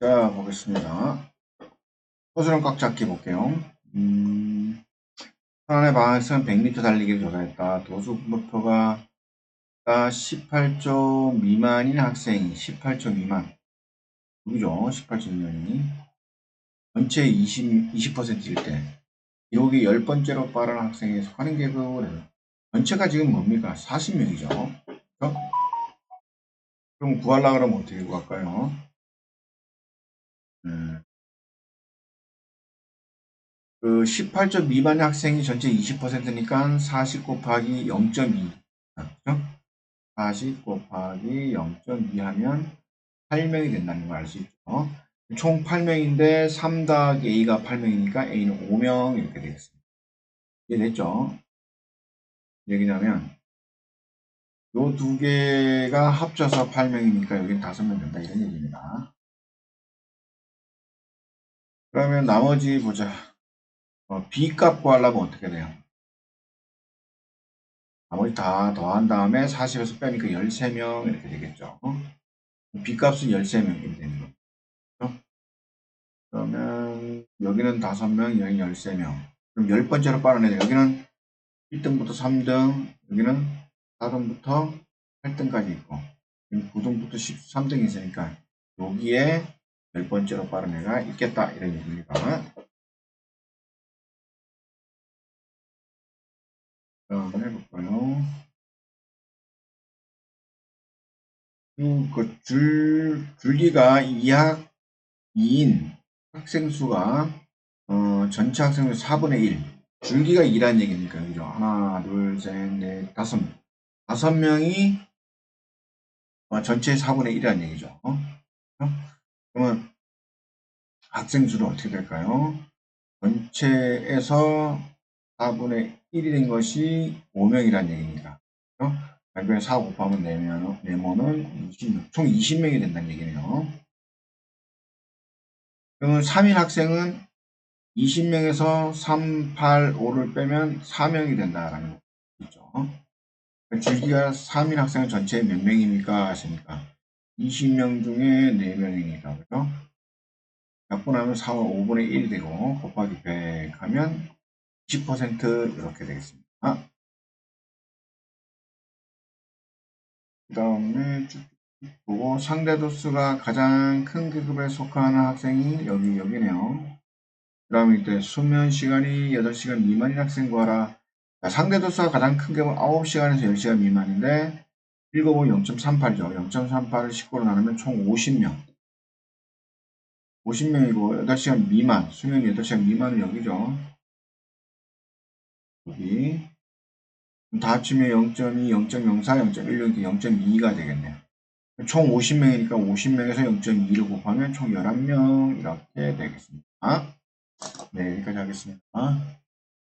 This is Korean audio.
자, 보겠습니다. 소수는 꽉 잡기 볼게요. 음, 천안의 방학생 100m 달리기를 조사했다. 도수 목표가 18초 미만인 학생이 18초 미만. 여기죠. 18초 미만이. 전체 20, 20%일 때. 기록이 10번째로 빠른 학생에 속하는 계급을 전체가 지금 뭡니까? 40명이죠. 그럼 구하려고 그러면 어떻게 구할까요? 그 18점 미만의 학생이 전체 20%니까 40 곱하기 0.2. 그죠? 40 곱하기 0.2 하면 8명이 된다는 걸 알 수 있죠. 총 8명인데 3 더하기 A가 8명이니까 A는 5명 이렇게 되겠습니다. 이해됐죠? 얘기냐면 요 두 개가 합쳐서 8명이니까 여긴 5명 된다 이런 얘기입니다. 그러면 나머지 보자. 어, B값 구하려면 어떻게 돼요? 나머지 다 더한 다음에 40에서 빼니까 13명 이렇게 되겠죠. B값은 13명이 되는 거죠. 그러면 여기는 5명, 여기 13명. 그럼 10번째로 빠르네. 여기는 1등부터 3등, 여기는 4등부터 8등까지 있고 9등부터 13등이 있으니까 여기에 10번째로 빠른 애가 있겠다 이런 얘기입니다. 다음 해볼까요? 그 줄, 줄기가 2학 2인 학생 수가 어, 전체 학생 수 4분의 1 줄기가 2라는 얘기니까 그죠? 하나 둘 셋 넷 다섯 다섯 명이 어, 전체 4분의 1이라는 얘기죠. 어? 그러면 학생 수는 어떻게 될까요? 전체에서 4분의 1이 된 것이 5명이라는 얘기입니다. 발표에 4 곱하면 4면, 네모는 26, 총 20명이 된다는 얘기네요. 그러면 3인 학생은 20명에서 3, 8, 5를 빼면 4명이 된다라는 거죠. 줄기가 3인 학생은 전체 몇 명입니까? 하십니까? 20명 중에 4명이니까, 그죠? 약분하면 4와 5분의 1이 되고, 곱하기 100 하면 20% 이렇게 되겠습니다. 그 다음에 쭉 보고 상대 도수가 가장 큰 계급에 속하는 학생이 여기 여기네요. 그 다음에 이때 수면 시간이 8시간 미만인 학생 구하라. 상대 도수가 가장 큰 계급은 9시간에서 10시간 미만인데 7은 0.38이죠. 0.38을 19로 나누면 총 50명. 50명이고 8시간 미만, 수면 8시간 미만은 여기죠. 여기 다 합치면 0.2, 0.04, 0.16, 0.2가 되겠네요. 총 50명이니까 50명에서 0.2를 곱하면 총 11명 이렇게 되겠습니다. 네, 여기까지 하겠습니다.